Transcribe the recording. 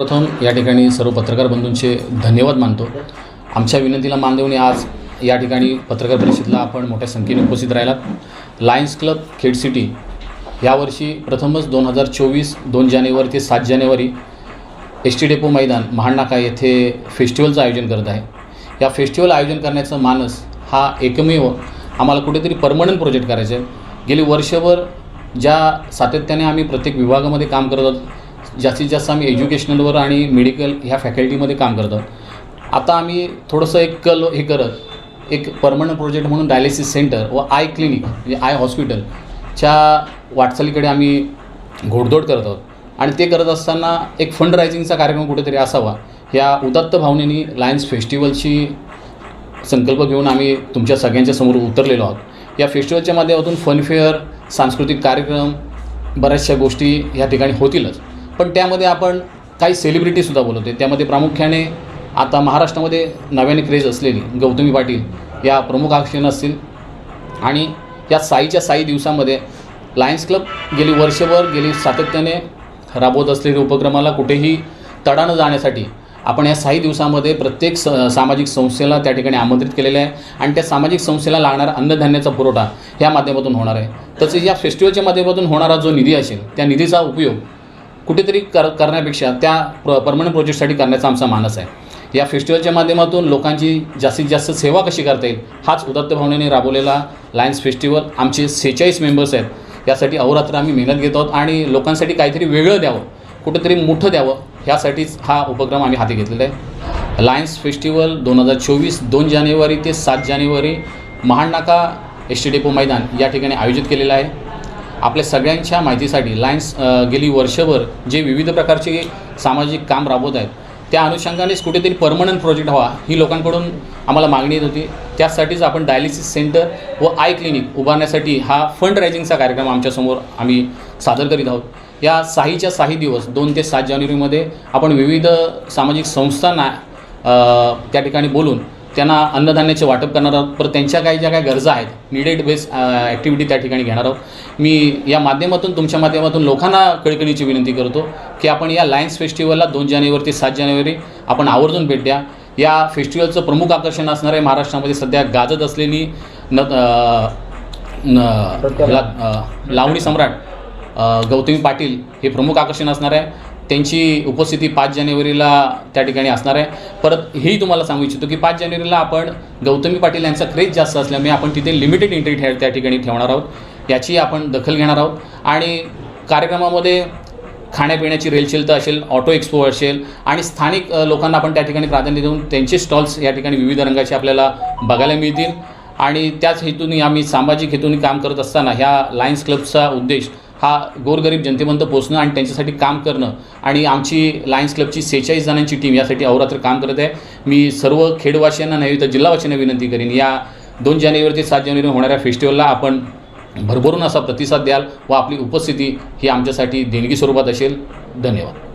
प्रथम या ठिकाणी सर्व पत्रकार बंधूंचे धन्यवाद मानतो. आमच्या विनंतीला मान देऊन आज या ठिकाणी पत्रकार परिषदेला आपण मोठ्या संख्येने उपस्थित राहिलात. लायन्स क्लब खेड सिटी यावर्षी प्रथमच दोन हजार चोवीस दोन जानेवारी ते सात जानेवारी एस टी डेपो मैदान महानाका येथे फेस्टिवलचं आयोजन करत आहे. या फेस्टिवल आयोजन करण्याचं मानस हा एकमेव आम्हाला कुठेतरी परमनंट प्रोजेक्ट करायचं आहे. गेली वर्षभर ज्या सातत्याने आम्ही प्रत्येक विभागामध्ये काम करत आहोत जास्तीत जास्त आम्ही एज्युकेशनलवर आणि मेडिकल ह्या फॅकल्टीमध्ये काम करत. आहोत आता आम्ही थोडंसं एक कल हे करत एक परमनंट प्रोजेक्ट म्हणून डायलिसिस सेंटर व आय क्लिनिक म्हणजे आय हॉस्पिटलच्या वाटचालीकडे आम्ही घोडदौड करत आहोत. आणि ते करत असताना एक फंड रायझिंगचा कार्यक्रम कुठेतरी असावा या उदात्त भावनेनी लायन्स फेस्टिवलची संकल्प घेऊन आम्ही तुमच्या सगळ्यांच्या समोर उतरलेलो आहोत. या फेस्टिवलच्या माध्यमातून फनफेअर सांस्कृतिक कार्यक्रम बऱ्याचशा गोष्टी ह्या ठिकाणी होतीलच. पण त्यामध्ये आपण काही सेलिब्रिटीसुद्धा बोलवते त्यामध्ये प्रामुख्याने आता महाराष्ट्रामध्ये नव्याने क्रेज असलेली गौतमी पाटील या प्रमुख आकर्षण असतील. आणि या साईच्या साई दिवसामध्ये लायन्स क्लब गेली वर्षभर गेली सातत्याने राबवत असलेल्या उपक्रमाला कुठेही तडा न जाण्यासाठी आपण या साई दिवसामध्ये प्रत्येक स सामाजिक संस्थेला त्या ठिकाणी आमंत्रित केलेलं आहे. आणि त्या सामाजिक संस्थेला लागणारा अन्नधान्याचा पुरवठा या माध्यमातून होणार आहे. तसेच या फेस्टिवलच्या माध्यमातून होणारा जो निधी असेल त्या निधीचा उपयोग कुठेतरी कर करण्यापेक्षा त्या प्र परमनंट प्रोजेक्टसाठी करण्याचा आमचा मानस आहे. या फेस्टिवलच्या माध्यमातून लोकांची जास्तीत जास्त सेवा कशी करता येईल हाच उदात्त भावनेने राबवलेला लायन्स फेस्टिवल आमचे सेहेचाळीस मेंबर्स आहेत. यासाठी अहोरात्र आम्ही मेहनत घेत आहोत आणि लोकांसाठी काहीतरी वेगळं द्यावं कुठेतरी मोठं द्यावं ह्यासाठीच हा उपक्रम आम्ही हाती घेतलेला आहे. लायन्स फेस्टिवल दोन हजार चोवीस दोन जानेवारी ते सात जानेवारी महानाका एस टी डेपो मैदान या ठिकाणी आयोजित केलेलं आहे. आपल्या सगळ्यांच्या माहितीसाठी लायन्स गेली वर्षभर जे विविध प्रकारचे सामाजिक काम राबवत आहेत त्या अनुषंगानेच कुठेतरी परमनंट प्रोजेक्ट व्हावा ही लोकांकडून आम्हाला मागणी येत होती. त्यासाठीच आपण डायलिसिस सेंटर व आय क्लिनिक उभारण्यासाठी हा फंड रायझिंगचा कार्यक्रम आमच्यासमोर आम्ही सादर करीत आहोत. या साहीच्या साही दिवस दोन ते सात जानेवारीमध्ये आपण विविध सामाजिक संस्थांना त्या ठिकाणी बोलून त्यांना अन्नधान्याचे वाटप करणार आहोत. परत त्यांच्या काही ज्या काही गरजा आहेत निडेड बेस ॲक्टिव्हिटी त्या ठिकाणी घेणार आहोत. मी या माध्यमातून तुमच्या माध्यमातून लोकांना कळकळीची विनंती करतो की आपण या लायन्स फेस्टिवलला दोन जानेवारी ते सात जानेवारी आपण आवर्जून भेट द्या. या फेस्टिवलचं प्रमुख आकर्षण असणार आहे महाराष्ट्रामध्ये सध्या गाजत असलेली न लावणी सम्राट गौतमी पाटील हे प्रमुख आकर्षण असणार आहे. त्यांची उपस्थिती पाच जानेवारीला त्या ठिकाणी असणार आहे. परत हेही तुम्हाला सांगू इच्छितो की पाच जानेवारीला आपण गौतमी पाटील यांचा क्रेज जास्त असल्यामुळे आपण तिथे लिमिटेड एंट्री ठे त्या ठिकाणी ठेवणार आहोत. याची आपण दखल घेणार आहोत. आणि कार्यक्रमामध्ये खाण्यापिण्याची रेलचेल तर असेल ऑटो एक्सपो असेल आणि स्थानिक लोकांना आपण त्या ठिकाणी प्राधान्य देऊन त्यांचे स्टॉल्स या ठिकाणी विविध रंगाचे आपल्याला बघायला मिळतील. आणि त्याच हेतूने आम्ही सामाजिक हेतूने काम करत असताना ह्या लायन्स क्लबचा उद्देश हा गोरगरीब जनतेपर्यंत पोहोचणं आणि त्यांच्यासाठी काम करणं आणि आमची लायन्स क्लबची सेहेचाळीस जणांची टीम यासाठी अहोरात्र काम करत आहे. मी सर्व खेडवासियांना नाही तर जिल्हावासियांना विनंती करेन या दोन जानेवारी ते सात जानेवारी होणाऱ्या फेस्टिवलला आपण भरभरून असा प्रतिसाद द्याल व आपली उपस्थिती ही आमच्यासाठी देणगी स्वरूपात असेल. धन्यवाद.